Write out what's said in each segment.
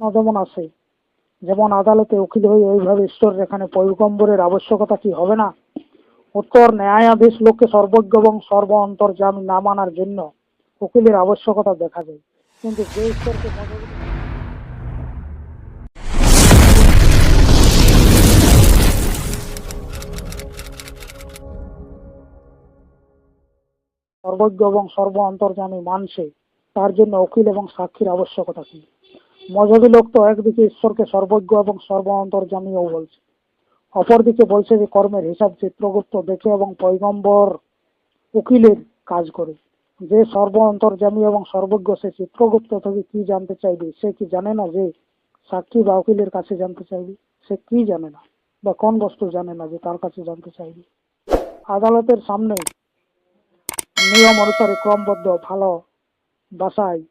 যেমন আছে। যেমন আদালতে উকিল হয়ে ওইভাবে ঈশ্বরের এখানে পৈগম্বরের আবশ্যকতা কি হবে না? উত্তর, ন্যায়াধীশ লোককে সর্বজ্ঞ এবং সর্ব অন্তর্যামী না মানার জন্য উকিলের আবশ্যকতা দেখা যায়। কিন্তু যে ঈশ্বরকে সর্বজ্ঞ এবং সর্ব অন্তর্যামী মানছে তার জন্য উকিল এবং সাক্ষীর আবশ্যকতা কি? মজহবী লোক তো একদিকে ঈশ্বরকে সর্বজ্ঞ এবং সর্ব অন্তর্যামীও বলছে। অপরদিকে বলছে যে, কর্মের হিসাব চিত্রগুপ্ত দেখে এবং পৈগম্বর উকিলের কাজ করে। যে সর্ব অন্তর্যামী এবং সর্বজ্ঞ, সে চিত্রগুপ্ত থেকে কি জানতে চাইবে? সে কি জানে না যে সাক্ষী বা উকিলের কাছে জানতে চাইবে? সে কি জানে না? বা কোন বস্তু জানে না যে তার কাছে জানতে চাইবে? আদালতের সামনে নিয়ম অনুসারে ক্রমবদ্ধ, ভালো ভাষায়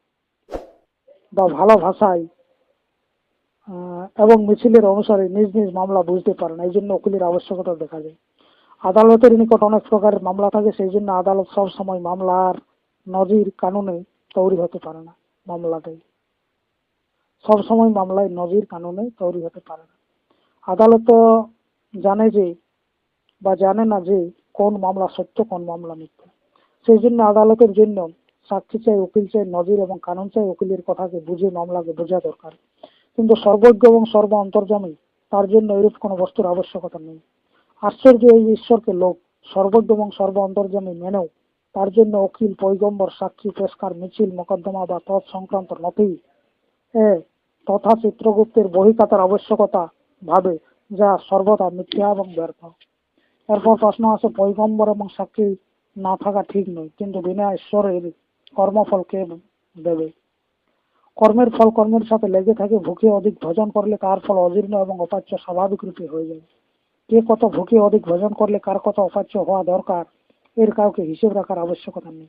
বা ভালো ভাষায় এবং মিছিলের অনুসারে নিজ নিজ মামলা বুঝতে পারে না এই জন্য উকিলের আবশ্যকতা দেখা যায়। আদালতের নিকট অনেক প্রকারের মামলা থাকে সেই জন্য আদালত সব সময় মামলার নজির কানুনে তৈরি হতে পারে না মামলাটাই। সব সময় মামলায় নজির কানুনে তৈরি হতে পারে না। আদালত জানে যে, বা জানে না যে কোন মামলা সত্য, কোন মামলা মিথ্যা। সেই জন্য আদালতের জন্য সাক্ষী চাই, উকিল চাই, নজির এবং কানুন চাই, উকিলের কথাকে বুঝে মামলাকে বোঝা দরকার। কিন্তু সর্বজ্ঞ এবং সর্ব অন্তর্জামী তার জন্য এরূপ কোনো বস্তুর আবশ্যকতা নেই। আশ্চর্য এই ঈশ্বরকে লোক, সর্বজ্ঞ এবং সর্ব অন্তর্জামী মেনেও, তার জন্য উকিল, পৈগম্বর, সাক্ষী পেশকার মিছিল, মোকদ্দমা বা তৎ সংক্রান্ত নথি, এ তথা চিত্রগুপ্তের বহিকাতার আবশ্যকতা ভাবে, যা সর্বদা মিথ্যা এবং ব্যর্থ। এরপর প্রশ্ন আছে পৈগম্বর এবং সাক্ষী না থাকা ঠিক নয়, কিন্তু বিনা ঈশ্বরের কর্মফল কে দেবে। কর্মের ফল কর্মের সাথে লেগে থাকে ভুকে অধিক ভজন করলে কার ফল অজীর্ণ এবং অপাচ্য স্বাভাবিক রূপে হয়ে যাবে কে কত ভুকে অধিক ভজন করলে কার কত অপাচ্য হওয়া দরকার, এর কাউকে হিসেব রাখার আবশ্যকতা নেই।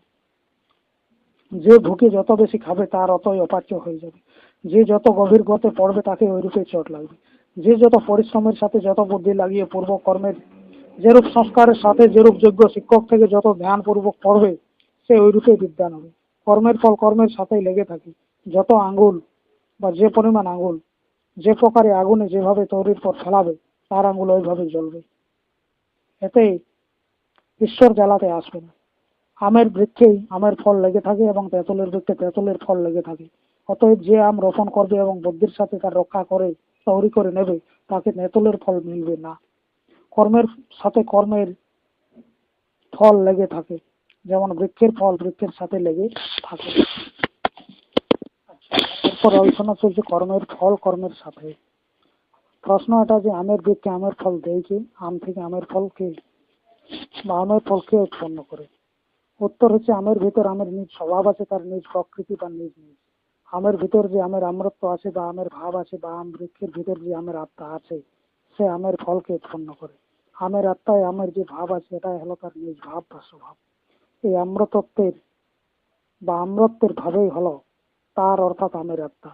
যে ভুকে যত বেশি খাবে, তার অতই অপাচ্য হয়ে যাবে। যে যত গভীর গতে পড়বে, তাকে ওই রূপে চোট লাগবে। যে যত পরিশ্রমের সাথে যত বুদ্ধি লাগিয়ে পূর্ব কর্মের, যেরূপ সংস্কারের সাথে, যেরূপ যোগ্য শিক্ষক থেকে যত ধ্যান পূর্বক পড়বে, সে ওই রূপে বিদ্যান হবে। কর্মের ফল কর্মের সাথেই লেগে থাকে। যত আঙ্গুল বা যে পরিমাণ আঙ্গুল যে প্রকারে আগুনে যেভাবে তৈরির পর ফেলাবে, তার আঙ্গুল ওইভাবে জ্বলবে। এতে ঈশ্বর জ্বালাতে আসবে না। আমের বৃক্ষেই আমের ফল লেগে থাকে এবং তেঁতুলের বৃক্ষে তেঁতুলের ফল লেগে থাকে। অতএব যে আম রোপণ করবে এবং বুদ্ধির সাথে তার রক্ষা করে, তৈরি করে নেবে, তাকে তেঁতুলের ফল মিলবে না। কর্মের সাথে কর্মের ফল লেগে থাকে। যেমন বৃক্ষের ফল, বৃক্ষের সাথে লেগে থাকে। এরপর আলোচনা চলছে কর্মের ফল, কর্মের সাথে। প্রশ্ন এটা যে আমের বৃক্ষে আমের ফল দেয় কি আম থেকে আমের ফল কে? বা আমের ফল কে উৎপন্ন করে? উত্তর হচ্ছে আমের ভিতর আমের নিজ স্বভাব আছে, তার নিজ প্রকৃতি বা নিজ নিজ। আমের ভিতর যে আমের আমরত্ব আছে বা আমের ভাব আছে বা আম বৃক্ষের ভিতর যে আমের আত্মা আছে, সে আমের ফলকে উৎপন্ন করে। আমের আত্মায় আমের যে ভাব আছে, এটাই হলো তার নিজ ভাব বা স্বভাব। এই আম্রতত্ত্বের বা আম্রত্বের ভাবেই হলো তার অর্থাৎ আমের আত্মা।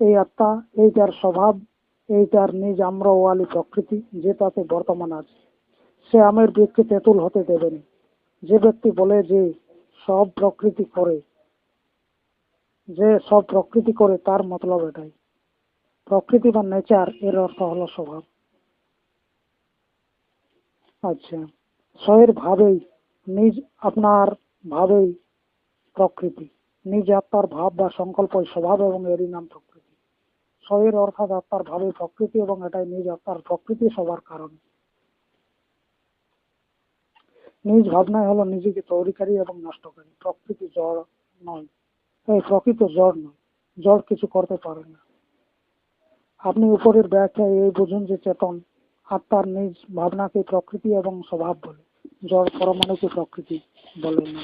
এই আত্মা, এই তার স্বভাব, এই তার নিজ আম্রওয়ালি প্রকৃতি যে তাতে বর্তমান আছে, সে আমের বৃক্ষে তেঁতুল হতে দেবে না। যে ব্যক্তি বলে যে সব প্রকৃতি করে, যে সব প্রকৃতি করে তার মতলব এটাই। প্রকৃতি বা নেচার এর অর্থ হলো স্বভাব। আচ্ছা স্বয়ের ভাবেই নিজ আপনার ভাবেই প্রকৃতি। নিজ আত্মার ভাব বা সংকল্প স্বভাব এবং এরই নাম প্রকৃতি। স্বয়ের অর্থাৎ আত্মার ভাবে প্রকৃতি এবং এটাই নিজ আত্মার প্রকৃতি সবার কারণ। নিজ ভাবনাই হলো নিজেকে তৈরিকারী এবং নষ্টকারী। প্রকৃতি জড় নয়। এই প্রকৃত জড় নয়। জড় কিছু করতে পারে না। আপনি উপরের ব্যাখ্যায় এই বুঝুন যে চেতন আত্মার নিজ ভাবনাকে প্রকৃতি এবং স্বভাব বলে। জড় পরমাণুকে প্রকৃতি বলে না।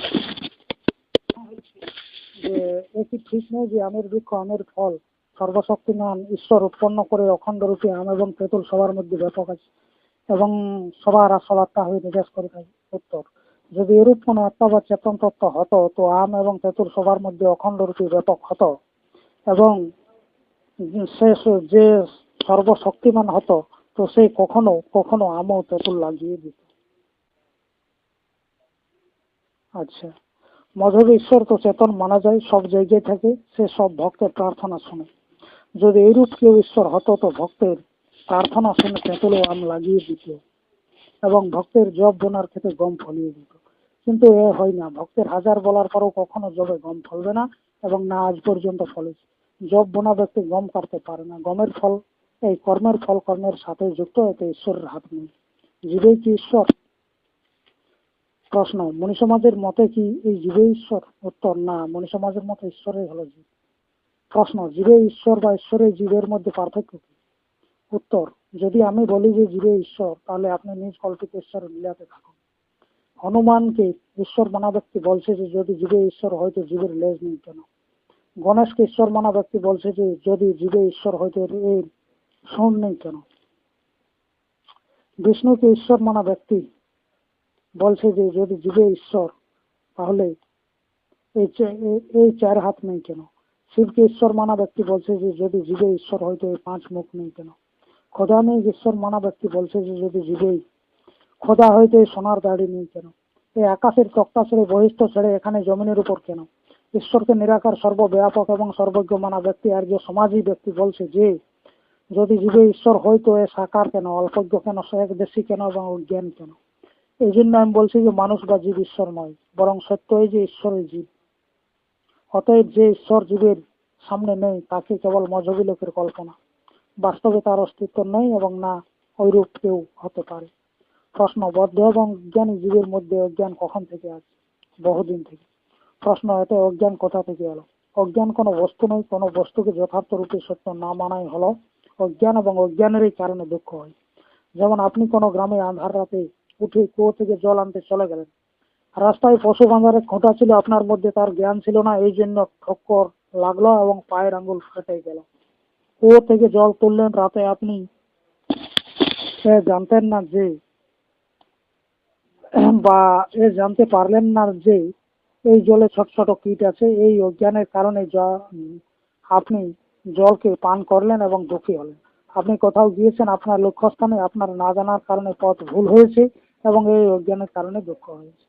যে এ কি ঠিক নয় যে আমের বৃক্ষ আমের ফল সর্বশক্তিমান, ঈশ্বর উৎপন্ন করে অখণ্ড রূপে আম এবং তেঁতুল সবার মধ্যে ব্যাপক আছে এবং সবার আসল আত্মা হয়ে নির্দেশ করে থাকে। উত্তর, যদি এরূপ কোনো আত্মা বা চেতন তত্ত্ব হতো, তো আম এবং তেঁতুল সবার মধ্যে অখণ্ড রূপে ব্যাপক হতো এবং সে যে সর্বশক্তিমান হতো, তো সে কখনো কখনো আমও তেঁতুল লাগিয়ে দিত। আচ্ছা। মজহবী ঈশ্বর তো চেতন মানা যায়, সব জায়গায় থাকে, সে সব ভক্তের প্রার্থনা শুনে। যদি এইরূপ কেউ ঈশ্বর হতো তো ভক্তের, প্রার্থনা শুনে তেঁতুলো আম লাগিয়ে দিত এবং ভক্তের জব বোনার ক্ষেত্রে গম ফলিয়ে দিত। কিন্তু এ হয় না। ভক্তের হাজার বলার পরও কখনো জবে গম ফলবে না এবং না আজ পর্যন্ত ফলেছে। জব বোনা ব্যক্তি গম কাটতে পারে না। গমের ফল, এই কর্মের ফল কর্মের সাথে যুক্ত, এতে ঈশ্বরের হাত নেই। জীবেই কি ঈশ্বর? প্রশ্ন মনি সমাজের মতে কি এই জীবে ঈশ্বর? উত্তর, না মনি সমাজের মতে ঈশ্বরই হলো জীব। প্রশ্ন জীবে ঈশ্বর বা ঈশ্বরের জীবের মধ্যে পার্থক্য কি? উত্তর, যদি আমি বলি যে জীবে ঈশ্বর, তাহলে আপনি নিজ কল্পিত ঈশ্বর মিলাতে থাকুন। হনুমানকে ঈশ্বর মানা ব্যক্তি বলছে যে যদি জীবে ঈশ্বর হয়তো জীবের লেজ নেই কেন? গণেশকে ঈশ্বর মানা ব্যক্তি বলছে যে যদি জীবে ঈশ্বর হয়তো এর শুন নেই কেন? বিষ্ণুকে ঈশ্বর মানা ব্যক্তি বলছে যে যদি জীবে ঈশ্বর, তাহলে এই চার হাত নেই কেন? শিবকে ঈশ্বর মানা ব্যক্তি বলছে যে যদি জীবে ঈশ্বর হয়তো এই পাঁচ মুখ নেই কেন? খোদা নেই ঈশ্বর মানা ব্যক্তি বলছে যে যদি জীবেই খোদা হয়তো এই সোনার দাড়ি নেই কেন? এই আকাশের তক্তা ছেড়ে বহিষ্ঠ ছেড়ে এখানে জমিনের উপর কেন? ঈশ্বরকে নিরাকার, সর্বব্যাপক এবং সর্বজ্ঞ মানা ব্যক্তি আর যে সমাজী ব্যক্তি বলছে যে যদি জীবে ঈশ্বর হয়তো এ সাকার কেন? অল্পজ্ঞ কেন? সে একদেশী কেন? এবং অজ্ঞান কেন? এই জন্য আমি বলছি যে মানুষ বা জীব ঈশ্বর নয় বরং সত্য এই যে ঈশ্বরের জীব। অতএব যে ঈশ্বর জীবের সামনে নেই, তাকে কেবল মজবি লোকের কল্পনা। বাস্তবে তার অস্তিত্ব নেই এবং না ওইরূপ কেউ হতে পারে। প্রশ্ন, বদ্ধ এবং জ্ঞানী জীবের মধ্যে অজ্ঞান কখন থেকে আছে বহুদিন থেকে। প্রশ্ন, এতে অজ্ঞান কোথা থেকে এলো? অজ্ঞান কোনো বস্তু নয়, কোনো বস্তুকে যথার্থ রূপে সত্য না মানাই হলো। অজ্ঞান এবং অজ্ঞানেরই কারণে দুঃখ হয়। যেমন আপনি কোনো গ্রামে আন্ধার রাতে উঠে কুয়ো থেকে জল আনতে চলে গেলেন। রাস্তায় পশু বাঁধার খোঁটা ছিল, আপনার মধ্যে তার জ্ঞান ছিল না, এই জন্য ঠক্কর লাগল এবং পায়ের আঙ্গুল ফেটে গেল। কুয়ো থেকে জল তুললেন, রাতে আপনি জানতেন না যে, বা এ জানতে পারলেন না যে, এই জলে ছোট ছোট কীট আছে, এই অজ্ঞানের কারণে আপনি জলকে পান করলেন এবং দুঃখী হলেন। আপনি কোথাও গিয়েছেন, আপনার লক্ষ্যস্থানে, আপনার না জানার কারণে পথ ভুল হয়েছে এবং এই অজ্ঞানের কারণে দুঃখ হয়েছে।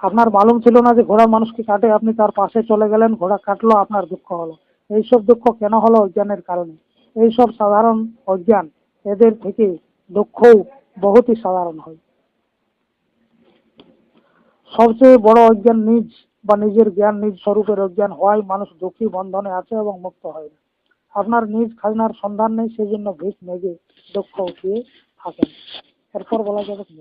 আপনার মালুম ছিল না যে ঘোড়া মানুষকে কাটে, আপনি তার পাশে চলে গেলেন, ঘোড়া কাটলো, আপনার দুঃখ হলো। এইসব দুঃখ কেন হলো অজ্ঞানের কারণে? এইসব সাধারণ অজ্ঞান এদের থেকে দুঃখও বহুতই সাধারণ হয়। সবচেয়ে বড় অজ্ঞান নিজ বা নিজের জ্ঞান নিজ স্বরূপের অজ্ঞান হওয়ায় মানুষ দুঃখী, বন্ধনে আছে এবং মুক্ত হয় না। আপনার নিজ খাজনার সন্ধান নেই সেই জন্য ভিক মেঘে দুঃখ উঠিয়ে থাকেন। এরপর বলা যাবে কি?